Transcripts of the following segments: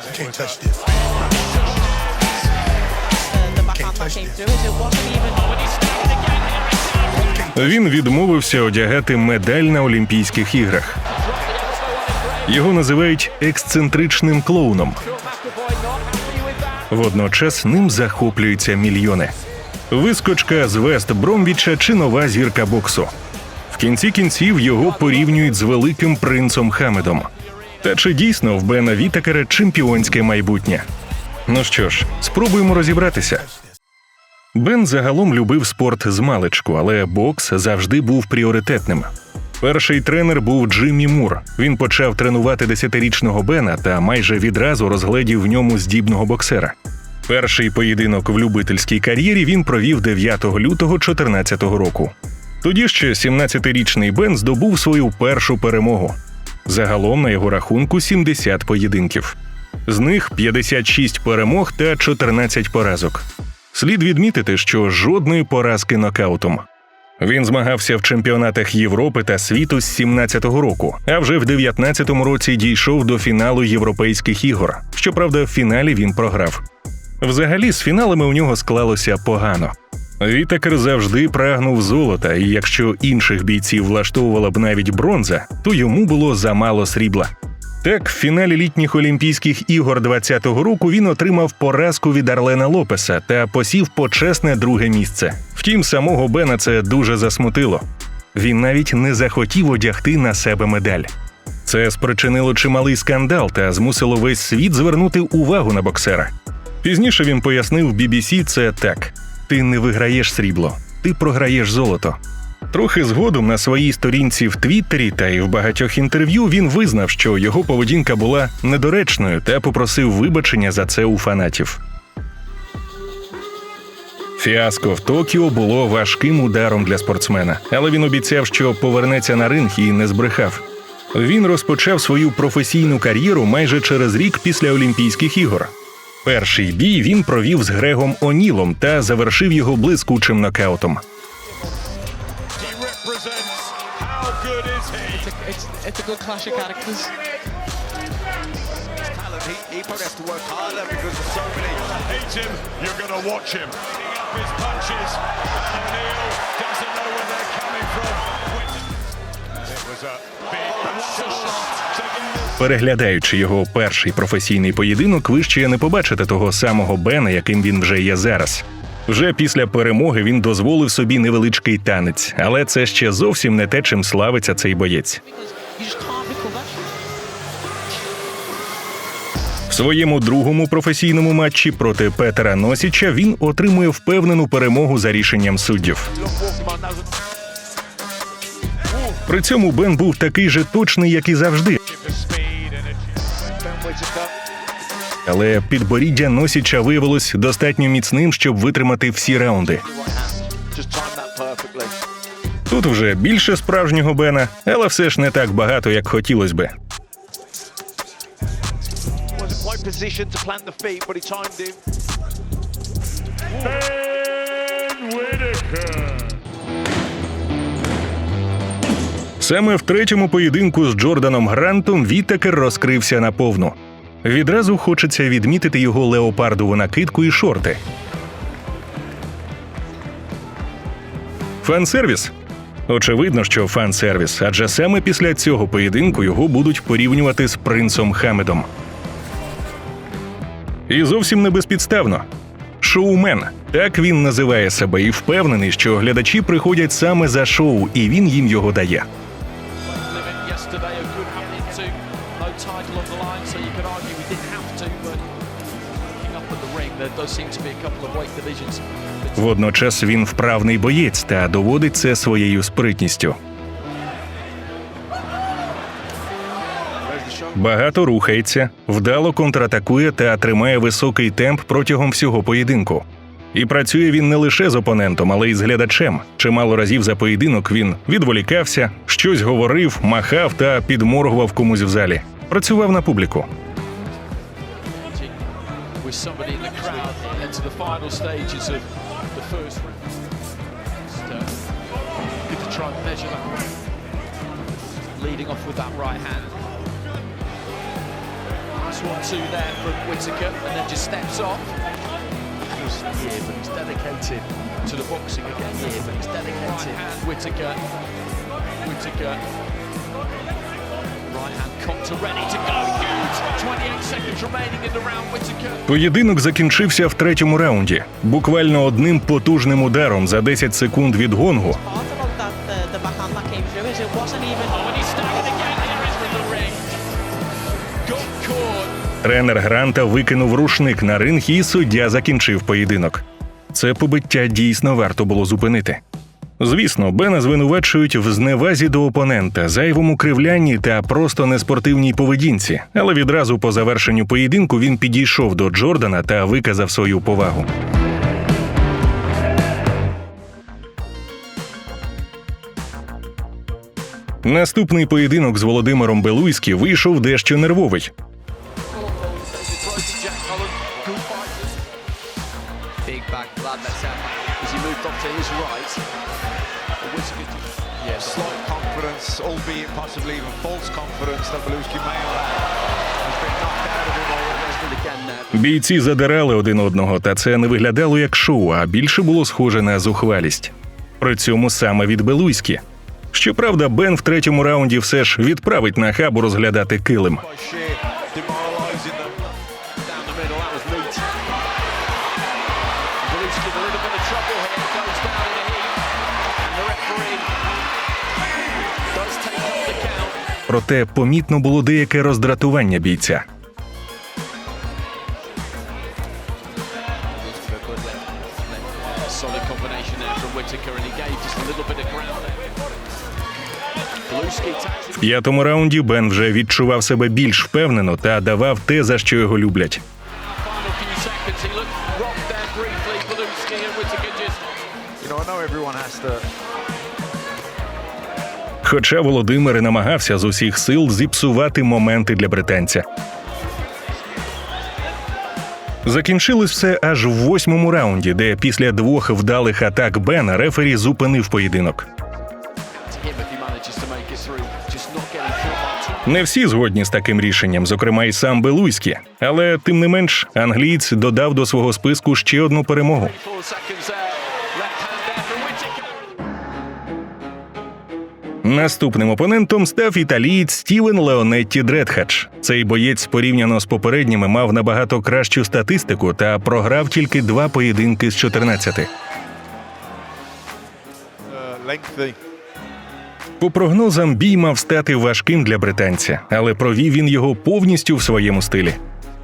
Can't touch this. Він відмовився одягати медаль на Олімпійських іграх. Його називають ексцентричним клоуном. Водночас ним захоплюються мільйони. Вискочка з Вест Бромвіча чи нова зірка боксу. В кінці кінців його порівнюють з великим принцом Хамедом. Та чи дійсно в Бена Вітакера чемпіонське майбутнє? Ну що ж, спробуємо розібратися. Бен загалом любив спорт з маличку, але бокс завжди був пріоритетним. Перший тренер був Джиммі Мур. Він почав тренувати десятирічного Бена та майже відразу розгледів в ньому здібного боксера. Перший поєдинок в любительській кар'єрі він провів 9 лютого 2014 року. Тоді ще 17-річний Бен здобув свою першу перемогу. Загалом на його рахунку 70 поєдинків. З них 56 перемог та 14 поразок. Слід відмітити, що жодної поразки нокаутом. Він змагався в чемпіонатах Європи та світу з 17-го року, а вже в 19-му році дійшов до фіналу європейських ігор. Щоправда, в фіналі він програв. Взагалі, з фіналами у нього склалося погано. Вітакер завжди прагнув золота, і якщо інших бійців влаштовувала б навіть бронза, то йому було замало срібла. Так, в фіналі літніх Олімпійських ігор 20-го року він отримав поразку від Арлена Лопеса та посів почесне друге місце. Втім, самого Бена це дуже засмутило. Він навіть не захотів одягти на себе медаль. Це спричинило чималий скандал та змусило весь світ звернути увагу на боксера. Пізніше він пояснив BBC це так: ти не виграєш срібло, ти програєш золото. Трохи згодом на своїй сторінці в Твіттері та й в багатьох інтерв'ю він визнав, що його поведінка була недоречною та попросив вибачення за це у фанатів. Фіаско в Токіо було важким ударом для спортсмена, але він обіцяв, що повернеться на ринг і не збрехав. Він розпочав свою професійну кар'єру майже через рік після Олімпійських ігор. Перший бій він провів з Грегом Онілом та завершив його блискучим нокаутом. Watch him. Up his punches. O'Neill doesn't know where they're coming from. Переглядаючи його перший професійний поєдинок, ви ще не побачите того самого Бена, яким він вже є зараз. Вже після перемоги він дозволив собі невеличкий танець, але це ще зовсім не те, чим славиться цей боєць. В своєму другому професійному матчі проти Петера Носіча він отримує впевнену перемогу за рішенням суддів. При цьому Бен був такий же точний, як і завжди. Але підборіддя Носіча виявилось достатньо міцним, щоб витримати всі раунди. Тут вже більше справжнього Бена, але все ж не так багато, як хотілося би. Wasn't quite Саме в третьому поєдинку з Джорданом Грантом Вітакер розкрився наповну. Відразу хочеться відмітити його леопардову накидку і шорти. Фан-сервіс? Очевидно, що фан-сервіс, адже саме після цього поєдинку його будуть порівнювати з принцом Хамедом. І зовсім не безпідставно. Шоумен. Так він називає себе і впевнений, що глядачі приходять саме за шоу, і він їм його дає. Водночас він вправний боєць та доводить це своєю спритністю. Багато рухається, вдало контратакує та тримає високий темп протягом всього поєдинку. І працює він не лише з опонентом, але й з глядачем. Чимало разів за поєдинок він відволікався, щось говорив, махав та підморгував комусь в залі. Працював на публіку. With somebody in the crowd into the final stages of the first round. Uh, good to try and measure that. Leading off with that right hand. nice one two there from Whitaker, and then just steps off. Just but he's dedicated to the boxing again. Here, but he's dedicated. Whitaker, Whitaker. Right hand cocked ready to go. Huge. 28 seconds remaining in the round. Whitaker. Поєдинок закінчився в третьому раунді, буквально одним потужним ударом за 10 секунд від гонгу. Even. Oh. Тренер Гранта викинув рушник на ринг, і суддя закінчив поєдинок. Це побиття дійсно варто було зупинити. Звісно, Бена звинувачують в зневазі до опонента, зайвому кривлянні та просто неспортивній поведінці. Але відразу по завершенню поєдинку він підійшов до Джордана та виказав свою повагу. Наступний поєдинок з Володимиром Белуйський вийшов дещо нервовий. Big back blood that's out as he moved off to his right. Yeah, Slight confidence, albeit possibly even false confidence that Beluski may have had. Has been knocked out of him already. slight again there. Бійці задирали один одного, та це не виглядало як шоу, а більше було схоже на зухвалість. При цьому саме від Белуйські. Щоправда, Бен в третьому раунді все ж відправить на хабу розглядати килим. Проте помітно було деяке роздратування бійця. В п'ятому раунді Бен вже відчував себе більш впевнено та давав те, за що його люблять. You know, I know everyone has to Хоча Володимир і намагався з усіх сил зіпсувати моменти для британця. Закінчилось все аж в восьмому раунді, де після двох вдалих атак Бена рефері зупинив поєдинок. Не всі згодні з таким рішенням, зокрема й сам Белуйський. Але тим не менш, англієць додав до свого списку ще одну перемогу. Наступним опонентом став італієць Стівен Леонетті Дредхадж. Цей боєць порівняно з попередніми мав набагато кращу статистику та програв тільки два поєдинки з 14. uh. По прогнозам, бій мав стати важким для британця, але провів він його повністю в своєму стилі.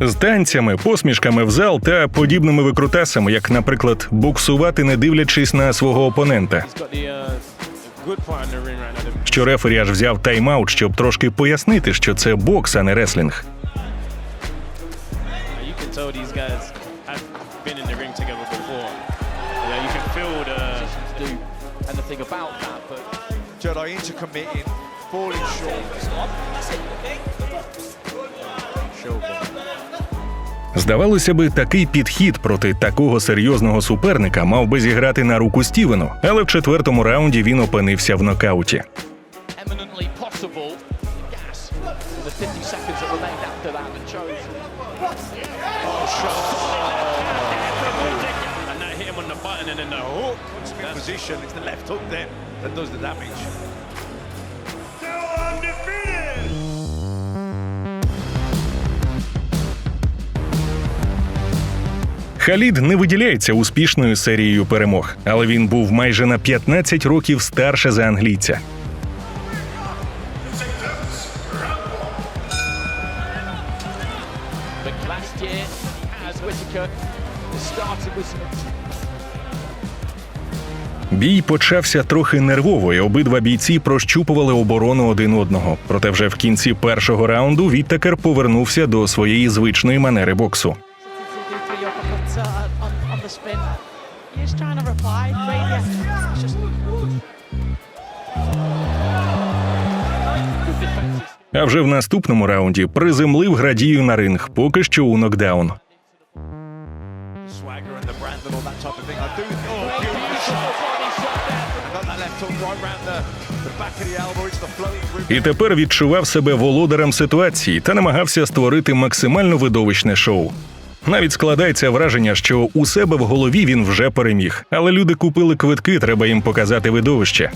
З танцями, посмішками в зал та подібними викрутасами, як, наприклад, боксувати, не дивлячись на свого опонента. Що рефері аж взяв тайм-аут, щоб трошки пояснити, що це бокс, а не реслінг. have Здавалося би, такий підхід проти такого серйозного суперника мав би зіграти на руку Стівену, але в четвертому раунді він опинився в нокауті. eminently possible. Gas. The 50 seconds that remained after that and chose. and that hit him on the button and then the hook. Puts him in position. It's the left hook then that does the damage. Халід не виділяється успішною серією перемог, але він був майже на 15 років старше за англійця. Бій почався трохи нервово, і обидва бійці прощупували оборону один одного. Проте вже в кінці першого раунду Віттекер повернувся до своєї звичної манери боксу. Spin. He's trying to reply. А вже в наступному раунді приземлив градію на ринг, поки що у нокдаун. Oh. І тепер відчував себе володарем ситуації та намагався створити максимально видовищне шоу. Навіть складається враження, що у себе в голові він вже переміг, але люди купили квитки, треба їм показати видовище.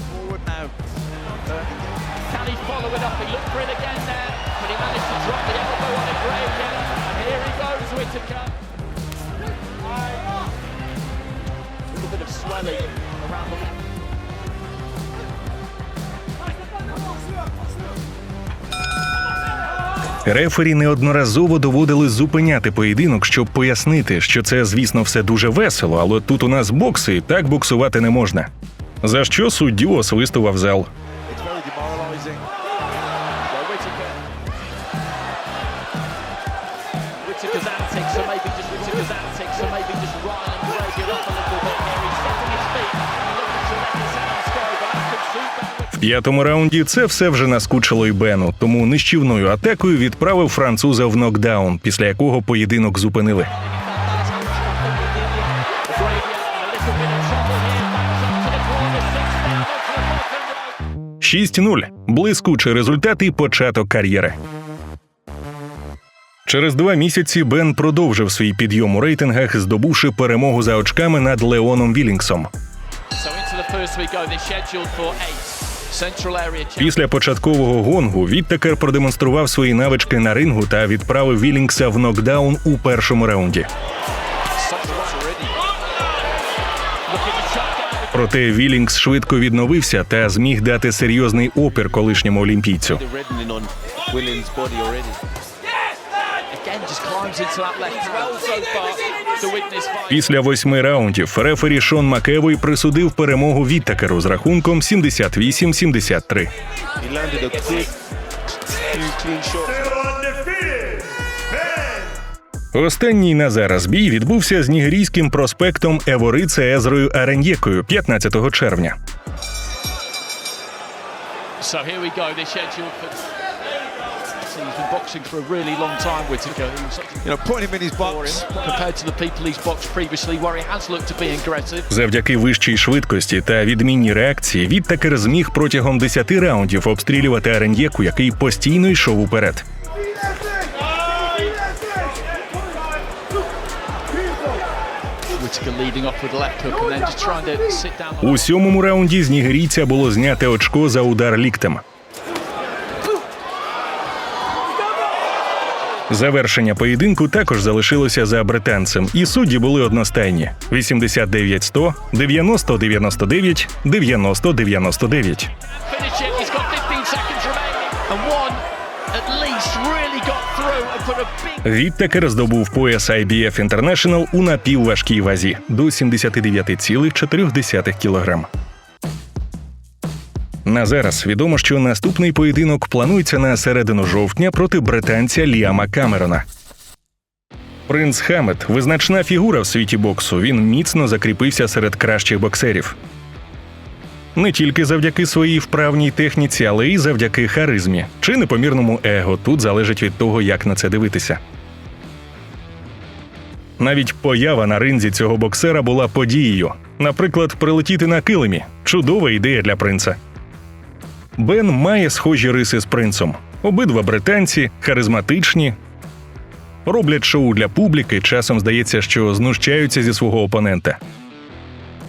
Рефері неодноразово доводили зупиняти поєдинок, щоб пояснити, що це, звісно, все дуже весело, але тут у нас бокси, так боксувати не можна. За що суддю освистував зал. П'ятому раунді це все вже наскучило й Бену, тому нищівною атакою відправив француза в нокдаун, після якого поєдинок зупинили. Row. 6-0. блискучий результат і початок кар'єри. Через два місяці Бен продовжив свій підйом у рейтингах, здобувши перемогу за очками над Леоном Вілінгсом. So into the first we go. For eight. Після початкового гонгу Відтекер продемонстрував свої навички на рингу та відправив Вілінгса в нокдаун у першому раунді. Проте Вілінгс швидко відновився та зміг дати серйозний опір колишньому олімпійцю. Після восьми раундів рефері Шон Макевой присудив перемогу Відтекеру з рахунком 78-73. He landed a good few clean shots. Останній на зараз бій відбувся з нігерійським проспектом Еворице Езрою Ареньєкою 15 червня. So here we go. For. He's been boxing for a really long time, a You know, putting him in his box. compared to the people he's boxed previously, where he has looked to be aggressive. Завдяки вищій швидкості та відмінній реакції Відтекер зміг протягом 10 раундів обстрілювати Ареньєку, який постійно йшов уперед. Whittaker leading off with a left hook and then just trying to sit down. У сьомому раунді з нігерійця було зняте очко за удар ліктем. Завершення поєдинку також залишилося за британцем, і судді були одностайні: 89-100, 90-99, 90-99. Finish it. He's got 15 seconds remaining, and one at least really got through and put a big. Відтекер здобув пояс IBF International у напівважкій вазі до 79,4 кг. На зараз відомо, що наступний поєдинок планується на середину жовтня проти британця Ліама Камерона. Принц Хамет визначна фігура в світі боксу. Він міцно закріпився серед кращих боксерів. Не тільки завдяки своїй вправній техніці, але й завдяки харизмі чи непомірному его. Тут залежить від того, як на це дивитися. Навіть поява на ринзі цього боксера була подією. Наприклад, прилетіти на килимі чудова ідея для принца. Бен має схожі риси з принцем. Обидва британці, харизматичні, роблять шоу для публіки. Часом здається, що знущаються зі свого опонента.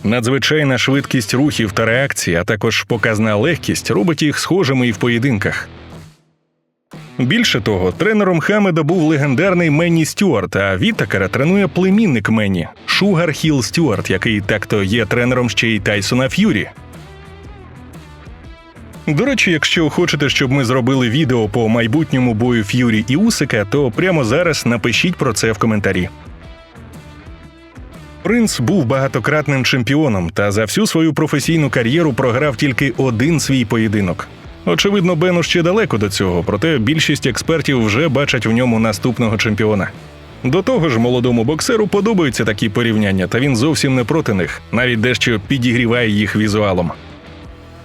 Надзвичайна швидкість рухів та реакції, а також показна легкість робить їх схожими і в поєдинках. Більше того, тренером Хамеда був легендарний Менні Стюарт, а Вітакера тренує племінник Менні Шугар Хіл Стюарт, який так-то є тренером ще й Тайсона Ф'юрі. До речі, якщо хочете, щоб ми зробили відео по майбутньому бою Ф'юрі і Усика, то прямо зараз напишіть про це в коментарі. Принц був багатократним чемпіоном та за всю свою професійну кар'єру програв тільки один свій поєдинок. Очевидно, Бену ще далеко до цього, проте більшість експертів вже бачать в ньому наступного чемпіона. До того ж, молодому боксеру подобаються такі порівняння, та він зовсім не проти них, навіть дещо підігріває їх візуалом.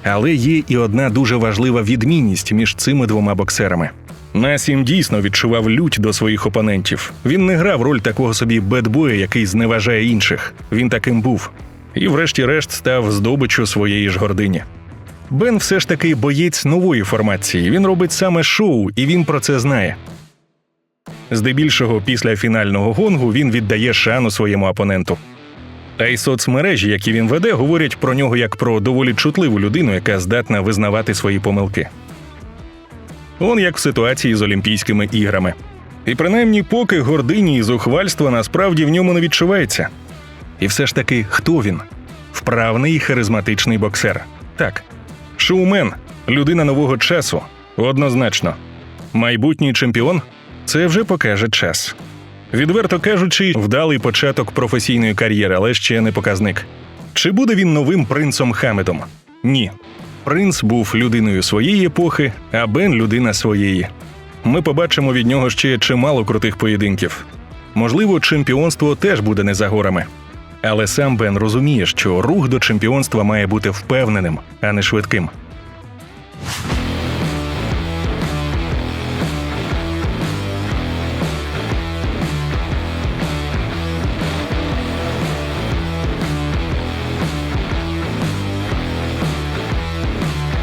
Але є і одна дуже важлива відмінність між цими двома боксерами. Насім дійсно відчував лють до своїх опонентів. Він не грав роль такого собі бедбоя, який зневажає інших. Він таким був. І, врешті-решт, став здобиччю своєї ж гордині. Бен все ж таки боєць нової формації. Він робить саме шоу, і він про це знає. Здебільшого, після фінального гонгу він віддає шану своєму опоненту. А й соцмережі, які він веде, говорять про нього як про доволі чутливу людину, яка здатна визнавати свої помилки. Он як в ситуації з Олімпійськими іграми. І принаймні, поки гордині і зухвальства насправді в ньому не відчувається. І все ж таки, хто він? Вправний і харизматичний боксер. Так. Шоумен, людина нового часу. Однозначно. Майбутній чемпіон це вже покаже час. Відверто кажучи, вдалий початок професійної кар'єри, але ще не показник. Чи буде він новим принцом Хамедом? Ні. Принц був людиною своєї епохи, а Бен людина своєї. Ми побачимо від нього ще чимало крутих поєдинків. Можливо, чемпіонство теж буде не за горами. Але сам Бен розуміє, що рух до чемпіонства має бути впевненим, а не швидким.